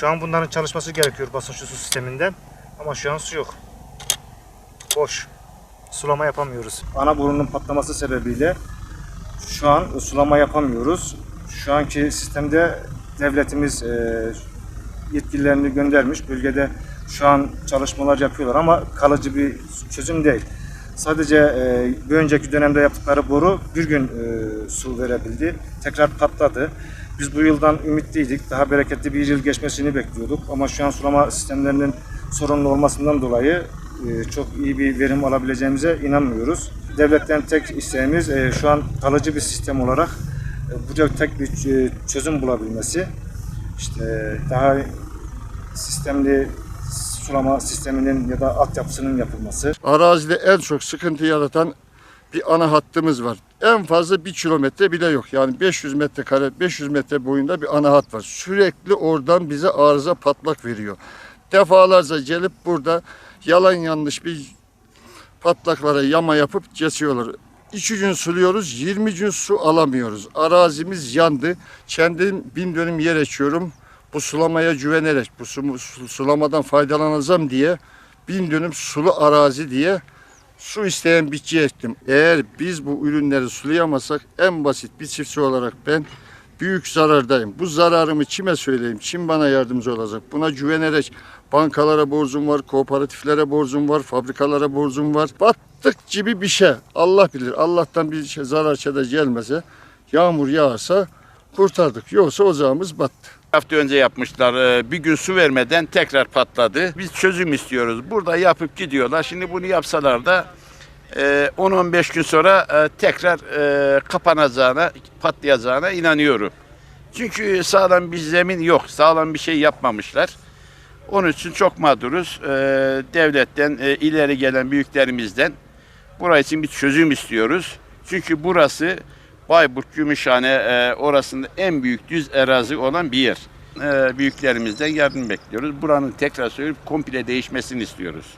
Şu an bunların çalışması gerekiyor basınçlı su sisteminden. Ama şu an su yok. Boş. Sulama yapamıyoruz. Ana borunun patlaması sebebiyle şu an sulama yapamıyoruz. Şu anki sistemde devletimiz e, yetkililerini göndermiş. Bölgede şu an çalışmalar yapıyorlar ama kalıcı bir çözüm değil. Sadece e, bir önceki dönemde yaptıkları boru bir gün e, su verebildi. Tekrar patladı. Biz bu yıldan ümitliydik. Daha bereketli bir yıl geçmesini bekliyorduk. Ama şu an sulama sistemlerinin sorunlu olmasından dolayı e, çok iyi bir verim alabileceğimize inanmıyoruz. Devletten tek isteğimiz e, şu an kalıcı bir sistem olarak e, buraya tek bir çözüm bulabilmesi. İşte daha sistemli sulama sisteminin ya da altyapısının yapılması. Arazide en çok sıkıntı yaratan bir ana hattımız var. En fazla bir kilometre bile yok. Yani 500 metrekare, 500 metre boyunda bir ana hat var. Sürekli oradan bize arıza patlak veriyor. Defalarca gelip burada yalan yanlış bir patlaklara yama yapıp kesiyorlar. İki gün suluyoruz, 20 gün su alamıyoruz. Arazimiz yandı. Kendim bin dönüm yer ekiyorum. Bu sulamaya güvenerek, bu su- su- sulamadan faydalanacağım diye bin dönüm sulu arazi diye su isteyen bitki ektim. Eğer biz bu ürünleri sulayamasak en basit bir çiftçi olarak ben büyük zarardayım. Bu zararımı kime söyleyeyim? Kim bana yardımcı olacak? Buna güvenerek bankalara borcum var, kooperatiflere borcum var, fabrikalara borcum var. Battık gibi bir şey. Allah bilir. Allah'tan bir şey, zarar çede gelmese, yağmur yağarsa kurtardık. Yoksa ocağımız battı. hafta önce yapmışlar. Ee, Bir gün su vermeden tekrar patladı. Biz çözüm istiyoruz. Burada yapıp gidiyorlar. Şimdi bunu yapsalar da e, 10-15 gün sonra e, tekrar e, kapanacağına, patlayacağına inanıyorum. Çünkü sağlam bir zemin yok. Sağlam bir şey yapmamışlar. Onun için çok mağduruz. Devletten, e, ileri gelen büyüklerimizden burası için bir çözüm istiyoruz. Çünkü burası Bayburt, Gümüşhane e, orasında en büyük düz arazi olan bir yer. E, büyüklerimizden yardım bekliyoruz. Buranın tekrar söyleyip komple değişmesini istiyoruz.